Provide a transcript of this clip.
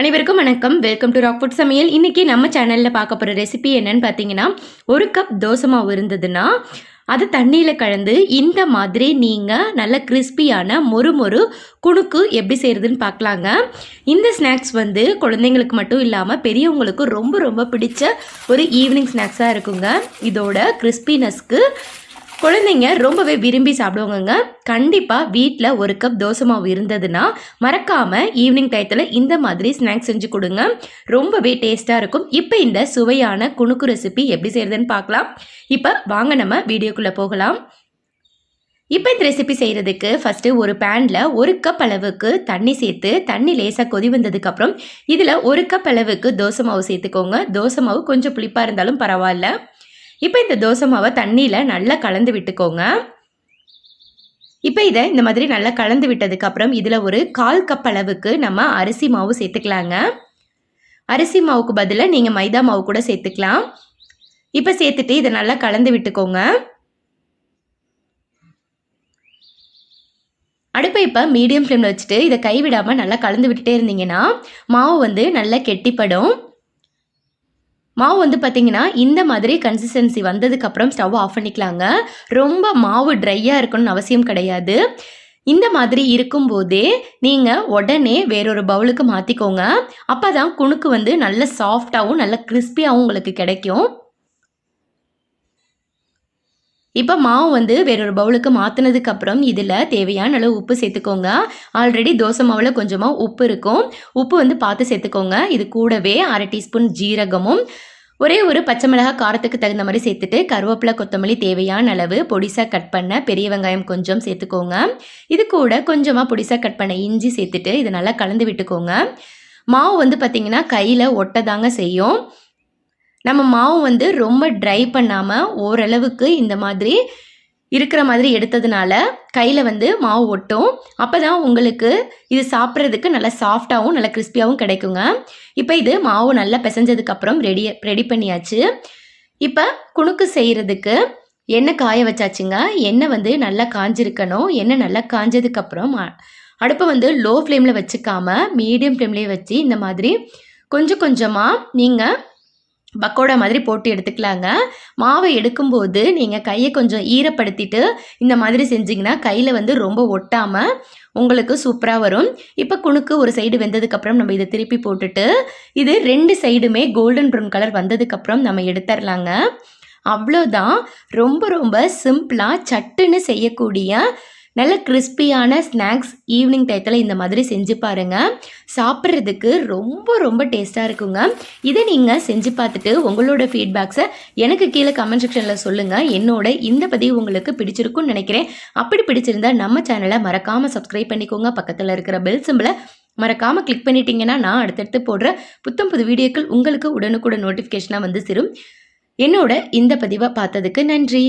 அனைவருக்கும் வணக்கம். Welcome to rock food சமையல். இன்றைக்கி நம்ம சேனலில் பார்க்க போகிற ரெசிபி என்னன்னு பார்த்தீங்கன்னா ஒரு கப் தோசை மாவு இருந்ததுன்னா அது தண்ணியில் கலந்து இந்த மாதிரி நீங்கள் நல்ல கிறிஸ்பியான மொறு மொறு குணுக்கு எப்படி செய்கிறதுன்னு பார்க்கலாங்க. இந்த ஸ்நாக்ஸ் வந்து குழந்தைங்களுக்கு மட்டும் இல்லாமல் பெரியவங்களுக்கும் ரொம்ப ரொம்ப பிடிச்ச ஒரு ஈவினிங் ஸ்நாக்ஸாக இருக்குங்க. இதோட கிறிஸ்பினஸ்க்கு குழந்தைங்க ரொம்பவே விரும்பி சாப்பிடுவாங்கங்க. கண்டிப்பாக வீட்டில் ஒரு கப் தோசை மாவு இருந்ததுன்னா மறக்காமல் ஈவினிங் டயத்தில் இந்த மாதிரி ஸ்நாக்ஸ் செஞ்சு கொடுங்க. ரொம்பவே டேஸ்ட்டாக இருக்கும். இப்போ இந்த சுவையான குணுக்கு ரெசிபி எப்படி செய்கிறதுன்னு பார்க்கலாம் இப்போ வாங்க நம்ம வீடியோக்குள்ளே போகலாம். இப்போ இந்த ரெசிபி செய்கிறதுக்கு ஃபஸ்ட்டு ஒரு பேனில் ஒரு கப் அளவுக்கு தண்ணி சேர்த்து தண்ணி லேசாக கொதி வந்ததுக்கப்புறம் இதில் ஒரு கப் அளவுக்கு தோசை மாவு சேர்த்துக்கோங்க. தோசை மாவு கொஞ்சம் புளிப்பாக இருந்தாலும் பரவாயில்ல. இப்போ இந்த தோசை மாவை தண்ணியில் நல்லா கலந்து விட்டுக்கோங்க. இப்போ இதை இந்த மாதிரி நல்லா கலந்து விட்டதுக்கப்புறம் இதில் ஒரு கால் கப் அளவுக்கு நம்ம அரிசி மாவு சேர்த்துக்கலாங்க. அரிசி மாவுக்கு பதிலாக நீங்கள் மைதா மாவு கூட சேர்த்துக்கலாம். இப்போ சேர்த்துட்டு இதை நல்லா கலந்து விட்டுக்கோங்க. அடுப்பை இப்போ மீடியம் ஃப்ளேமில் வச்சுட்டு இதை கைவிடாமல் நல்லா கலந்து விட்டுட்டே இருந்தீங்கன்னா மாவு வந்து நல்லா கெட்டிப்படும். மாவு வந்து பார்த்திங்கன்னா இந்த மாதிரி கன்சிஸ்டன்சி வந்ததுக்கப்புறம் ஸ்டவ் ஆஃப் பண்ணிக்கலாங்க. ரொம்ப மாவு ட்ரையாக இருக்கணும்னு அவசியம் கிடையாது. இந்த மாதிரி இருக்கும்போதே நீங்கள் உடனே வேறொரு பவுலுக்கு மாற்றிக்கோங்க அப்போ தான் குணுக்கு வந்து நல்ல சாஃப்டாகவும் நல்ல கிறிஸ்பியாகவும் உங்களுக்கு கிடைக்கும். இப்போ மாவு வந்து வேறொரு பவுலுக்கு மாற்றினதுக்கப்புறம் இதில் தேவையான அளவு உப்பு சேர்த்துக்கோங்க. ஆல்ரெடி தோசை மாவில் கொஞ்சமாக உப்பு இருக்கும். உப்பு வந்து பார்த்து சேர்த்துக்கோங்க. இது கூடவே அரை டீஸ்பூன் ஜீரகமும் ஒரே ஒரு பச்சை மிளகாய் காரத்துக்கு தகுந்த மாதிரி சேர்த்துட்டு கருவேப்பிலை கொத்தமல்லி தேவையான அளவு பொடிசாக கட் பண்ண பெரிய வெங்காயம் கொஞ்சம் சேர்த்துக்கோங்க. இது கூட கொஞ்சமாக பொடிசாக கட் பண்ண இஞ்சி சேர்த்துட்டு இதை நல்லா கலந்து விட்டுக்கோங்க. மாவு வந்து பார்த்திங்கன்னா கையில் ஒட்டதாங்க செய்யும். நம்ம மாவு வந்து ரொம்ப ட்ரை பண்ணாமல் ஓரளவுக்கு இந்த மாதிரி இருக்கிற மாதிரி எடுத்ததுனால கையில் வந்து மாவு ஒட்டும். அப்போ தான் உங்களுக்கு இது சாப்பிட்றதுக்கு நல்லா சாஃப்டாகவும் நல்லா கிறிஸ்பியாகவும் கிடைக்குங்க. இப்போ இது மாவு நல்லா பிசைஞ்சதுக்கப்புறம் ரெடி ரெடி பண்ணியாச்சு. இப்போ குணுக்கு செய்கிறதுக்கு எண்ணெய் காய வச்சாச்சுங்க. எண்ணெய் வந்து நல்லா காஞ்சிருக்கணும். எண்ணெய் நல்லா காஞ்சதுக்கப்புறம் அடுப்பை வந்து லோ ஃப்ளேமில் வச்சுக்காமல் மீடியம் ஃப்ளேம்லேயே வச்சு இந்த மாதிரி கொஞ்சம் கொஞ்சமாக நீங்கள் பக்கோடா மாதிரி போட்டு எடுத்துக்கலாங்க. மாவை எடுக்கும்போது நீங்கள் கையை கொஞ்சம் ஈரப்படுத்திட்டு இந்த மாதிரி செஞ்சிங்கன்னா கையில் வந்து ரொம்ப ஒட்டாமல் உங்களுக்கு சூப்பராக வரும். இப்போ குணுக்கு ஒரு சைடு வெந்ததுக்கப்புறம் நம்ம இதை திருப்பி போட்டுட்டு இது ரெண்டு சைடுமே கோல்டன் ப்ரௌன் கலர் வந்ததுக்கப்புறம் நம்ம எடுத்துடலாங்க. அவ்வளோதான் ரொம்ப ரொம்ப சிம்பிளாக சட்டுன்னு செய்யக்கூடிய நல்ல கிறிஸ்பியான ஸ்நாக்ஸ் ஈவினிங் டயத்தில் இந்த மாதிரி செஞ்சு பாருங்கள் சாப்பிட்றதுக்கு ரொம்ப ரொம்ப டேஸ்ட்டாக இருக்குங்க. இதை நீங்கள் செஞ்சு பார்த்துட்டு உங்களோட ஃபீட்பேக்ஸை எனக்கு கீழே கமெண்ட் செக்ஷனில் சொல்லுங்கள் என்னோட இந்த பதிவு உங்களுக்கு பிடிச்சிருக்குன்னு நினைக்கிறேன். அப்படி பிடிச்சிருந்தா நம்ம சேனலை மறக்காமல் சப்ஸ்கிரைப் பண்ணிக்கோங்க. பக்கத்தில் இருக்கிற பெல் சிம்பிளை மறக்காமல் கிளிக் பண்ணிட்டீங்கன்னா நான் அடுத்தடுத்து போடுற புத்தம் புது வீடியோக்கள் உங்களுக்கு உடனுக்குடன் நோட்டிஃபிகேஷனாக வந்து சேரும். என்னோட இந்த பதிவை பார்த்ததுக்கு நன்றி.